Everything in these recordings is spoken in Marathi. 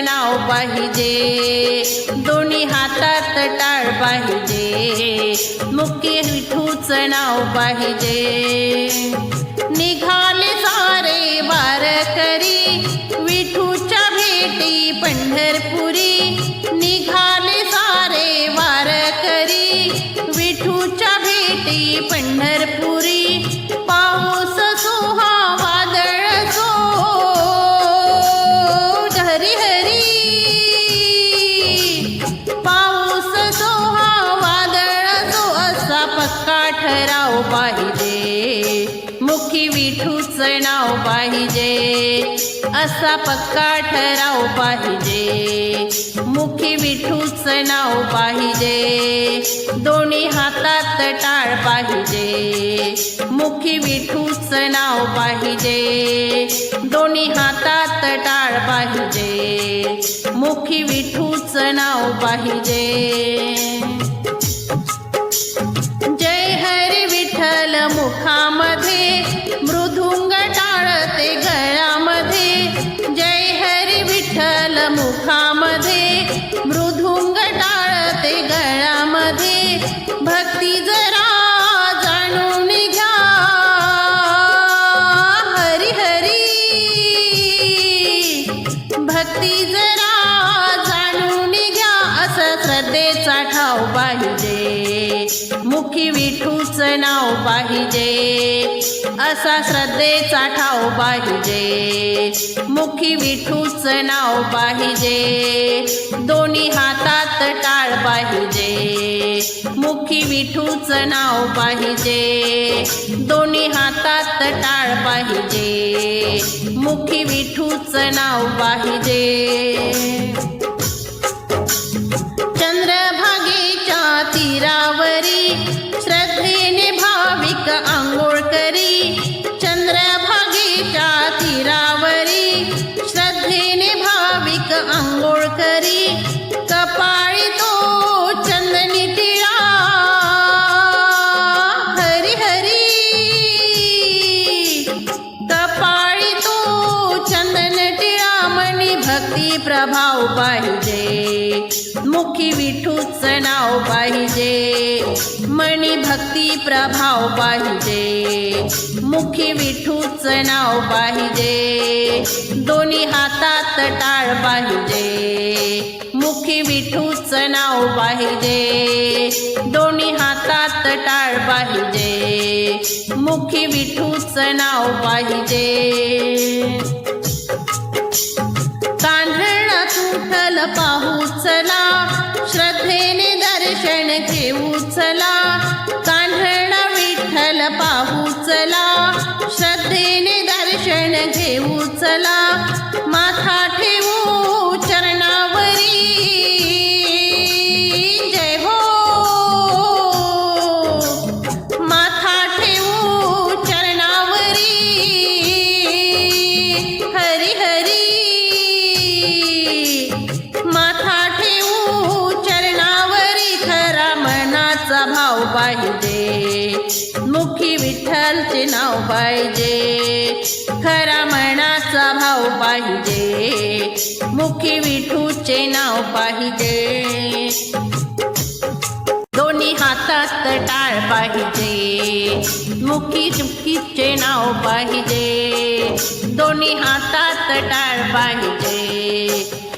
नाव पाहिजे. दोन्ही हातात टाळ पाहिजे. मुख्य विठूच नाव पाहिजे. निघाले असा पक्का ठराव पाहिजे. मुखी विठूच नाव पाहिजे. दोन्ही हातात टाळ पाहिजे. मुखी विठूच नाव पाहिजे. दोन्ही हातात टाळ पाहिजे. मुखी विठूच नाव पाहिजे. जय हरी विठ्ठल मुखामध्ये मृ पाहिजे. मुखी विठूच नाव पाहिजे. असा श्रद्धेचा ठाव पाहिजे. मुखी विठूच नाव पाहिजे. दोन्ही हातात टाळ पाहिजे. मुखी विठूचं नाव पाहिजे. दोन्ही हातात टाळ पाहिजे. मुखी विठूचं नाव पाहिजे. तीरावरी श्रद्धेने भाविक आंघोळ करी चंद्रभागेच्या तीरावरी श्रद्धेने भाविक आंघोळ करी कपाळी तो चंदनी टिळा. हरी हरी. कपाळी तो चंदन टिळा मनी भक्ती प्रभाव पाहिजे. मुखी विठूच नाव पाहिजे. भक्ती प्रभाव पाहिजे. मुखी विठूच नाव पाहिजे. दोन्ही हातात टाळ पाहिजे. मुखी विठूच नाव पाहिजे. दोन्ही हातात टाळ पाहिजे. मुखी विठूच नाव पाहिजे. कांढळा तुठल पाहू चला श्रद्धेने दर्शन घेऊ पाहिजे. मुखी विठ्ठलचे नाव पाहिजे. खरा मनाचा भाव पाहिजे. मुखी विठूचे नाव पाहिजे. दोन्ही हातात टाळ पाहिजे. मुखी चुकीचे नाव पाहिजे. दोन्ही हातात टाळ पाहिजे.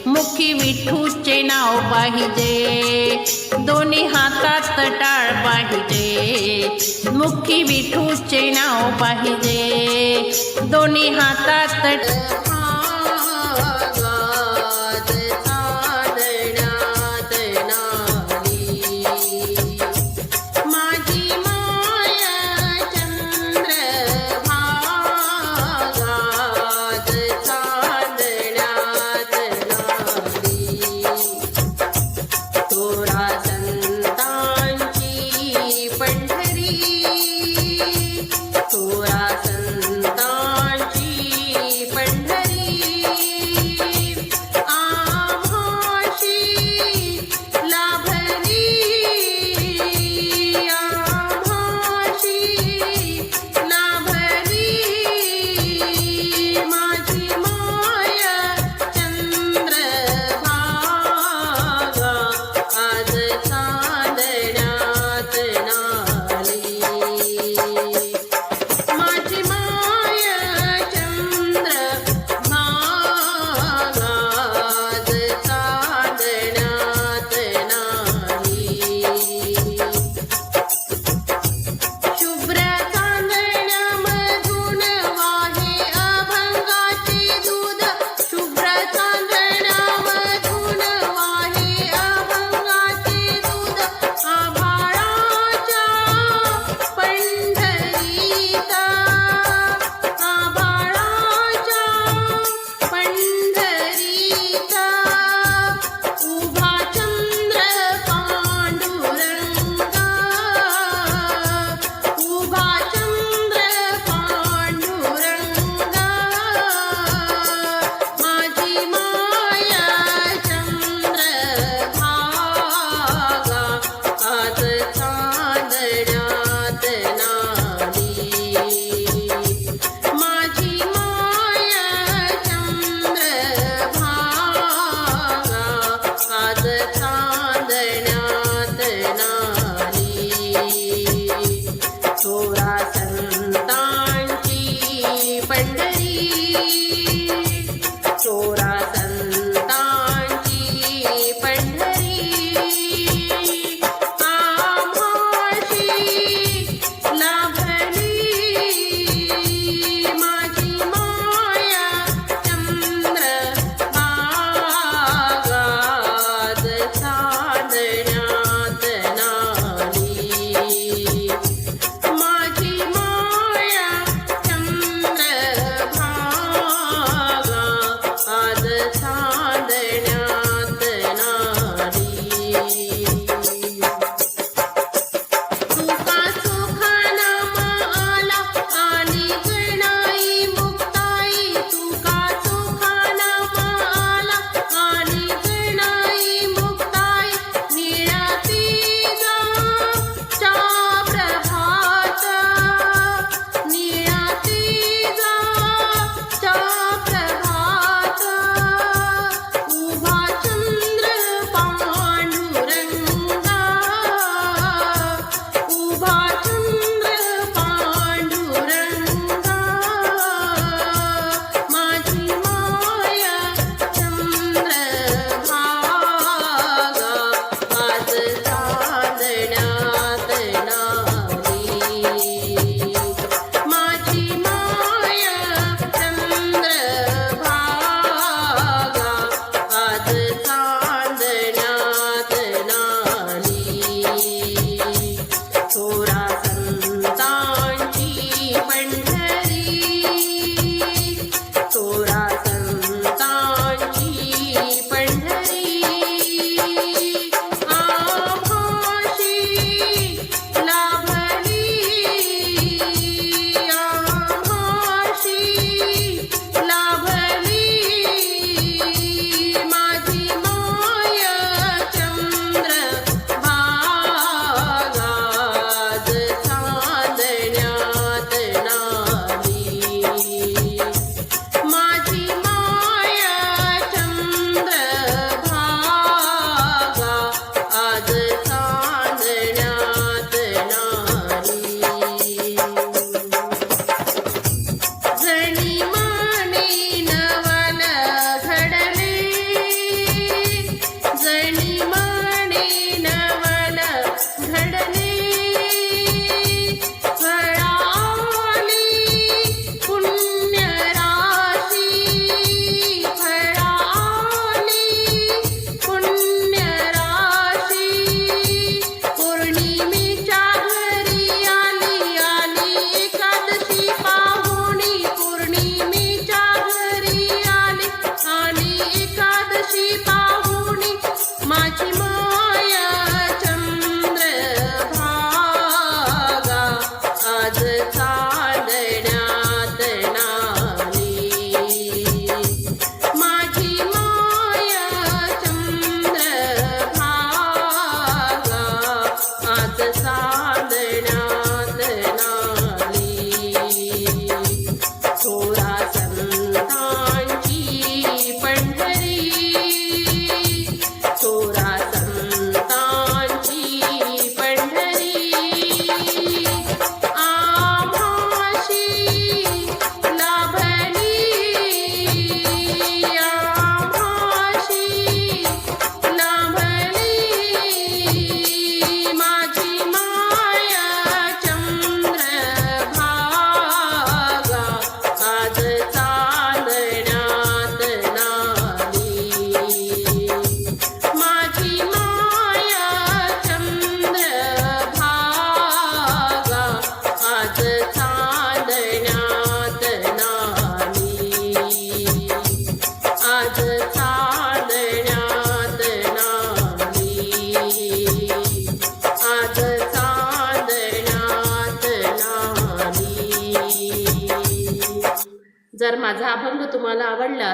मुखी विठूचे नाव पाहिजे. दोन्ही हातात टाळ पाहिजे. मुखी विठूचे नाव पाहिजे. दोन्ही हातात